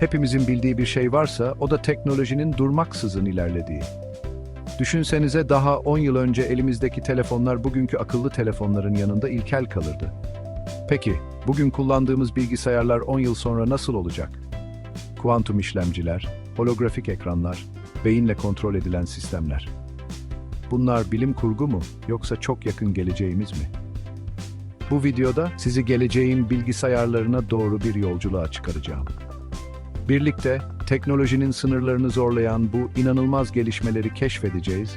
Hepimizin bildiği bir şey varsa o da teknolojinin durmaksızın ilerlediği. Düşünsenize daha 10 yıl önce elimizdeki telefonlar bugünkü akıllı telefonların yanında ilkel kalırdı. Peki, bugün kullandığımız bilgisayarlar 10 yıl sonra nasıl olacak? Kuantum işlemciler, holografik ekranlar, beyinle kontrol edilen sistemler. Bunlar bilim kurgu mu yoksa çok yakın geleceğimiz mi? Bu videoda sizi geleceğin bilgisayarlarına doğru bir yolculuğa çıkaracağım. Birlikte teknolojinin sınırlarını zorlayan bu inanılmaz gelişmeleri keşfedeceğiz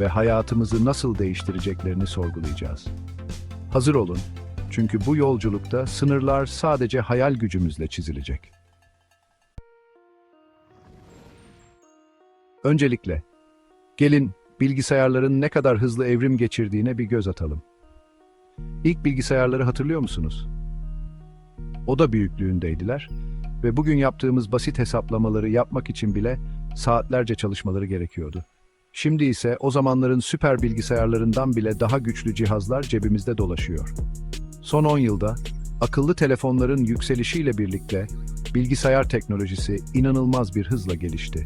ve hayatımızı nasıl değiştireceklerini sorgulayacağız. Hazır olun, çünkü bu yolculukta sınırlar sadece hayal gücümüzle çizilecek. Öncelikle, gelin bilgisayarların ne kadar hızlı evrim geçirdiğine bir göz atalım. İlk bilgisayarları hatırlıyor musunuz? Oda büyüklüğündeydiler ve bugün yaptığımız basit hesaplamaları yapmak için bile saatlerce çalışmaları gerekiyordu. Şimdi ise o zamanların süper bilgisayarlarından bile daha güçlü cihazlar cebimizde dolaşıyor. Son 10 yılda akıllı telefonların yükselişiyle birlikte bilgisayar teknolojisi inanılmaz bir hızla gelişti.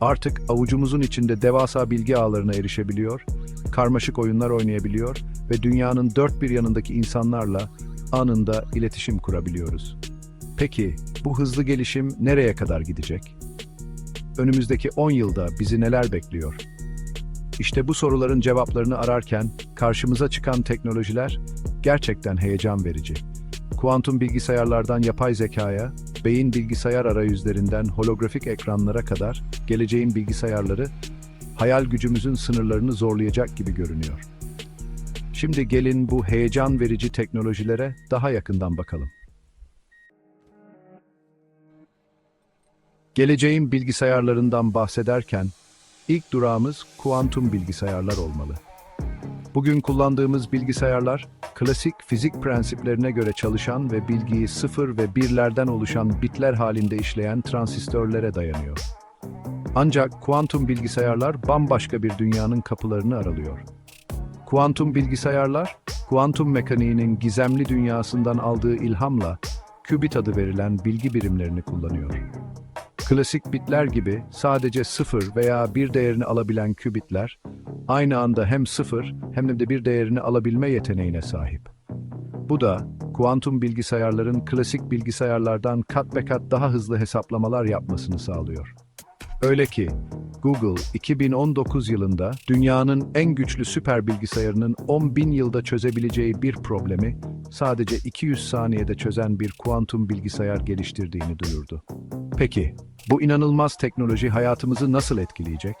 Artık avucumuzun içinde devasa bilgi ağlarına erişebiliyor, karmaşık oyunlar oynayabiliyor ve dünyanın dört bir yanındaki insanlarla anında iletişim kurabiliyoruz. Peki bu hızlı gelişim nereye kadar gidecek? Önümüzdeki 10 yılda bizi neler bekliyor? İşte bu soruların cevaplarını ararken karşımıza çıkan teknolojiler gerçekten heyecan verici. Kuantum bilgisayarlardan yapay zekaya, beyin bilgisayar arayüzlerinden holografik ekranlara kadar geleceğin bilgisayarları hayal gücümüzün sınırlarını zorlayacak gibi görünüyor. Şimdi gelin bu heyecan verici teknolojilere daha yakından bakalım. Geleceğin bilgisayarlarından bahsederken ilk durağımız kuantum bilgisayarlar olmalı. Bugün kullandığımız bilgisayarlar klasik fizik prensiplerine göre çalışan ve bilgiyi sıfır ve birlerden oluşan bitler halinde işleyen transistörlere dayanıyor. Ancak kuantum bilgisayarlar bambaşka bir dünyanın kapılarını aralıyor. Kuantum bilgisayarlar, kuantum mekaniğinin gizemli dünyasından aldığı ilhamla kübit adı verilen bilgi birimlerini kullanıyor. Klasik bitler gibi sadece sıfır veya bir değerini alabilen kübitler, aynı anda hem sıfır hem de bir değerini alabilme yeteneğine sahip. Bu da kuantum bilgisayarların klasik bilgisayarlardan kat be kat daha hızlı hesaplamalar yapmasını sağlıyor. Öyle ki Google 2019 yılında dünyanın en güçlü süper bilgisayarının 10 bin yılda çözebileceği bir problemi sadece 200 saniyede çözen bir kuantum bilgisayar geliştirdiğini duyurdu. Peki, bu inanılmaz teknoloji hayatımızı nasıl etkileyecek?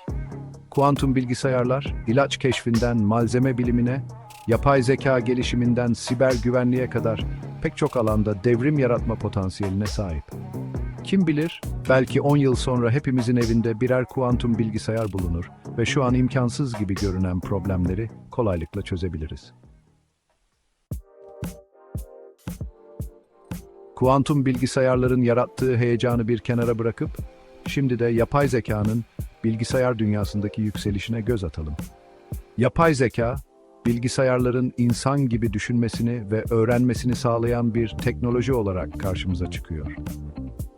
Kuantum bilgisayarlar, ilaç keşfinden malzeme bilimine, yapay zeka gelişiminden siber güvenliğe kadar pek çok alanda devrim yaratma potansiyeline sahip. Kim bilir, belki 10 yıl sonra hepimizin evinde birer kuantum bilgisayar bulunur ve şu an imkansız gibi görünen problemleri kolaylıkla çözebiliriz. Kuantum bilgisayarların yarattığı heyecanı bir kenara bırakıp, şimdi de yapay zekanın bilgisayar dünyasındaki yükselişine göz atalım. Yapay zeka, bilgisayarların insan gibi düşünmesini ve öğrenmesini sağlayan bir teknoloji olarak karşımıza çıkıyor.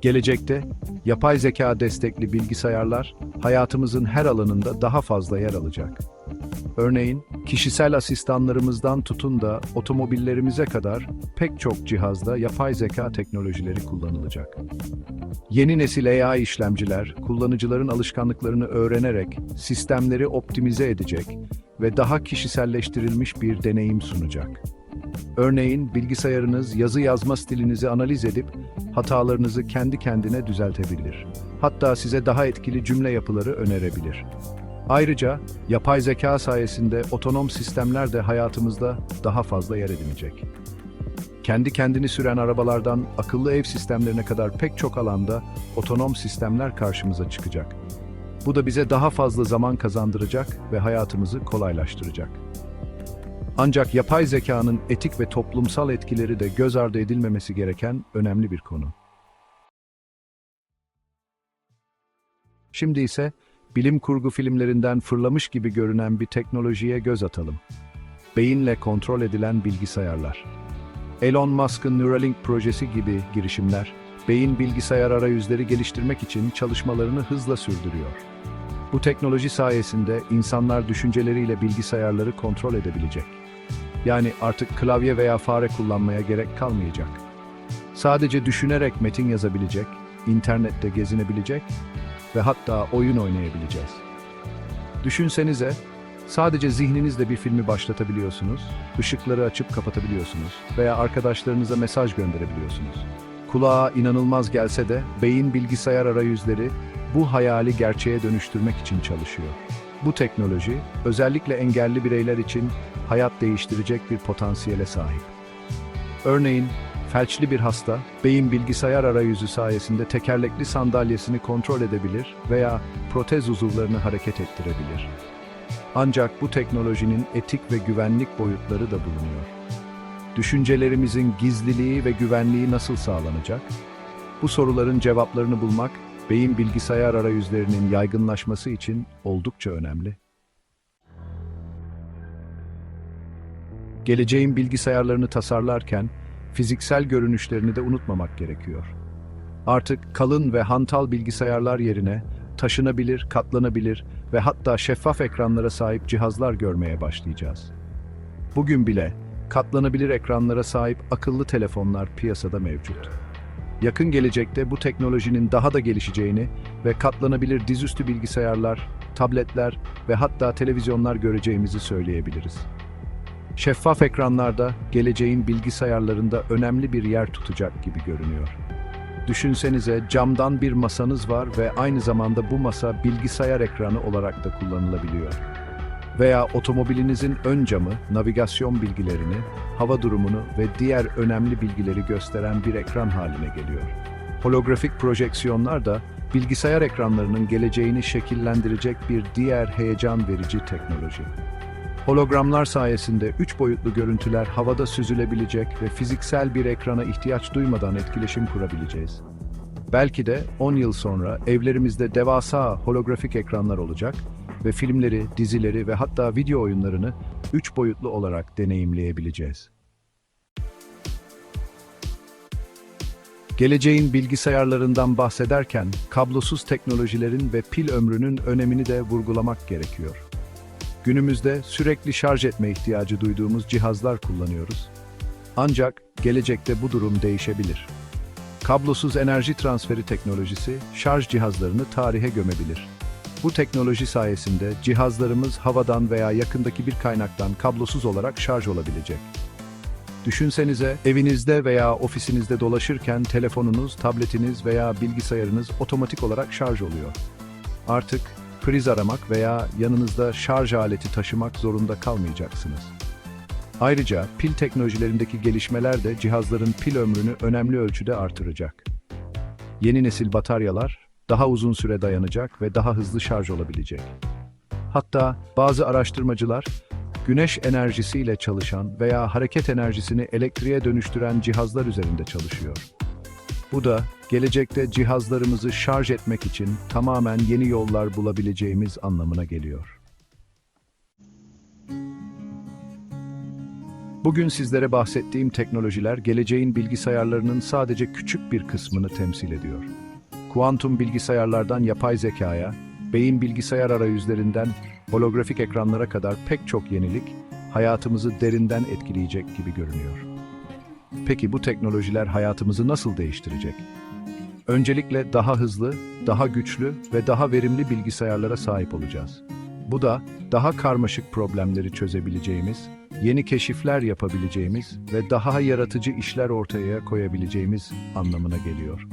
Gelecekte yapay zeka destekli bilgisayarlar hayatımızın her alanında daha fazla yer alacak. Örneğin kişisel asistanlarımızdan tutun da otomobillerimize kadar pek çok cihazda yapay zeka teknolojileri kullanılacak. Yeni nesil AI işlemciler kullanıcıların alışkanlıklarını öğrenerek sistemleri optimize edecek ve daha kişiselleştirilmiş bir deneyim sunacak. Örneğin bilgisayarınız yazı yazma stilinizi analiz edip hatalarınızı kendi kendine düzeltebilir. Hatta size daha etkili cümle yapıları önerebilir. Ayrıca yapay zeka sayesinde otonom sistemler de hayatımızda daha fazla yer edinecek. Kendi kendini süren arabalardan akıllı ev sistemlerine kadar pek çok alanda otonom sistemler karşımıza çıkacak. Bu da bize daha fazla zaman kazandıracak ve hayatımızı kolaylaştıracak. Ancak yapay zekanın etik ve toplumsal etkileri de göz ardı edilmemesi gereken önemli bir konu. Şimdi ise bilim kurgu filmlerinden fırlamış gibi görünen bir teknolojiye göz atalım. Beyinle kontrol edilen bilgisayarlar. Elon Musk'ın Neuralink projesi gibi girişimler, beyin bilgisayar arayüzleri geliştirmek için çalışmalarını hızla sürdürüyor. Bu teknoloji sayesinde insanlar düşünceleriyle bilgisayarları kontrol edebilecek. Yani artık klavye veya fare kullanmaya gerek kalmayacak. Sadece düşünerek metin yazabilecek, internette gezinebilecek ve hatta oyun oynayabileceğiz. Düşünsenize, sadece zihninizle bir filmi başlatabiliyorsunuz, ışıkları açıp kapatabiliyorsunuz veya arkadaşlarınıza mesaj gönderebiliyorsunuz. Kulağa inanılmaz gelse de beyin bilgisayar arayüzleri bu hayali gerçeğe dönüştürmek için çalışıyor. Bu teknoloji özellikle engelli bireyler için hayat değiştirecek bir potansiyele sahip. Örneğin felçli bir hasta beyin bilgisayar arayüzü sayesinde tekerlekli sandalyesini kontrol edebilir veya protez uzuvlarını hareket ettirebilir. Ancak bu teknolojinin etik ve güvenlik boyutları da bulunuyor. Düşüncelerimizin gizliliği ve güvenliği nasıl sağlanacak? Bu soruların cevaplarını bulmak beyin bilgisayar arayüzlerinin yaygınlaşması için oldukça önemli. Geleceğin bilgisayarlarını tasarlarken fiziksel görünüşlerini de unutmamak gerekiyor. Artık kalın ve hantal bilgisayarlar yerine taşınabilir, katlanabilir ve hatta şeffaf ekranlara sahip cihazlar görmeye başlayacağız. Bugün bile katlanabilir ekranlara sahip akıllı telefonlar piyasada mevcut. Yakın gelecekte bu teknolojinin daha da gelişeceğini ve katlanabilir dizüstü bilgisayarlar, tabletler ve hatta televizyonlar göreceğimizi söyleyebiliriz. Şeffaf ekranlarda geleceğin bilgisayarlarında önemli bir yer tutacak gibi görünüyor. Düşünsenize camdan bir masanız var ve aynı zamanda bu masa bilgisayar ekranı olarak da kullanılabiliyor. Veya otomobilinizin ön camı navigasyon bilgilerini, hava durumunu ve diğer önemli bilgileri gösteren bir ekran haline geliyor. Holografik projeksiyonlar da bilgisayar ekranlarının geleceğini şekillendirecek bir diğer heyecan verici teknoloji. Hologramlar sayesinde üç boyutlu görüntüler havada süzülebilecek ve fiziksel bir ekrana ihtiyaç duymadan etkileşim kurabileceğiz. Belki de 10 yıl sonra evlerimizde devasa holografik ekranlar olacak ve filmleri, dizileri ve hatta video oyunlarını üç boyutlu olarak deneyimleyebileceğiz. Geleceğin bilgisayarlarından bahsederken kablosuz teknolojilerin ve pil ömrünün önemini de vurgulamak gerekiyor. Günümüzde sürekli şarj etme ihtiyacı duyduğumuz cihazlar kullanıyoruz. Ancak gelecekte bu durum değişebilir. Kablosuz enerji transferi teknolojisi şarj cihazlarını tarihe gömebilir. Bu teknoloji sayesinde cihazlarımız havadan veya yakındaki bir kaynaktan kablosuz olarak şarj olabilecek. Düşünsenize evinizde veya ofisinizde dolaşırken telefonunuz, tabletiniz veya bilgisayarınız otomatik olarak şarj oluyor. Artık priz aramak veya yanınızda şarj aleti taşımak zorunda kalmayacaksınız. Ayrıca pil teknolojilerindeki gelişmeler de cihazların pil ömrünü önemli ölçüde artıracak. Yeni nesil bataryalar daha uzun süre dayanacak ve daha hızlı şarj olabilecek. Hatta bazı araştırmacılar güneş enerjisiyle çalışan veya hareket enerjisini elektriğe dönüştüren cihazlar üzerinde çalışıyor. Bu da gelecekte cihazlarımızı şarj etmek için tamamen yeni yollar bulabileceğimiz anlamına geliyor. Bugün sizlere bahsettiğim teknolojiler geleceğin bilgisayarlarının sadece küçük bir kısmını temsil ediyor. Kuantum bilgisayarlardan yapay zekaya, beyin bilgisayar arayüzlerinden holografik ekranlara kadar pek çok yenilik hayatımızı derinden etkileyecek gibi görünüyor. Peki bu teknolojiler hayatımızı nasıl değiştirecek? Öncelikle daha hızlı, daha güçlü ve daha verimli bilgisayarlara sahip olacağız. Bu da daha karmaşık problemleri çözebileceğimiz, yeni keşifler yapabileceğimiz ve daha yaratıcı işler ortaya koyabileceğimiz anlamına geliyor.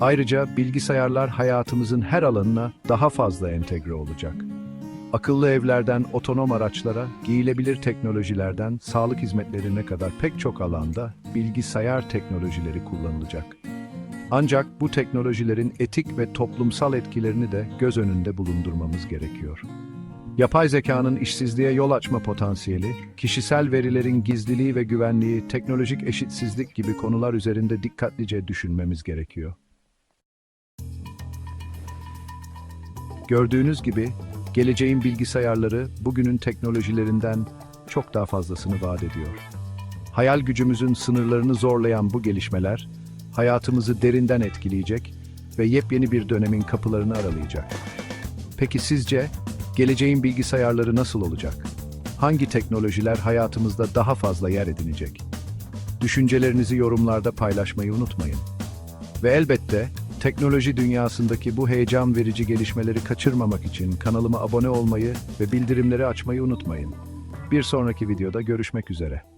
Ayrıca bilgisayarlar hayatımızın her alanına daha fazla entegre olacak. Akıllı evlerden otonom araçlara, giyilebilir teknolojilerden sağlık hizmetlerine kadar pek çok alanda bilgisayar teknolojileri kullanılacak. Ancak bu teknolojilerin etik ve toplumsal etkilerini de göz önünde bulundurmamız gerekiyor. Yapay zekanın işsizliğe yol açma potansiyeli, kişisel verilerin gizliliği ve güvenliği, teknolojik eşitsizlik gibi konular üzerinde dikkatlice düşünmemiz gerekiyor. Gördüğünüz gibi geleceğin bilgisayarları bugünün teknolojilerinden çok daha fazlasını vaat ediyor. Hayal gücümüzün sınırlarını zorlayan bu gelişmeler, hayatımızı derinden etkileyecek ve yepyeni bir dönemin kapılarını aralayacak. Peki sizce geleceğin bilgisayarları nasıl olacak? Hangi teknolojiler hayatımızda daha fazla yer edinecek? Düşüncelerinizi yorumlarda paylaşmayı unutmayın. Ve elbette teknoloji dünyasındaki bu heyecan verici gelişmeleri kaçırmamak için kanalıma abone olmayı ve bildirimleri açmayı unutmayın. Bir sonraki videoda görüşmek üzere.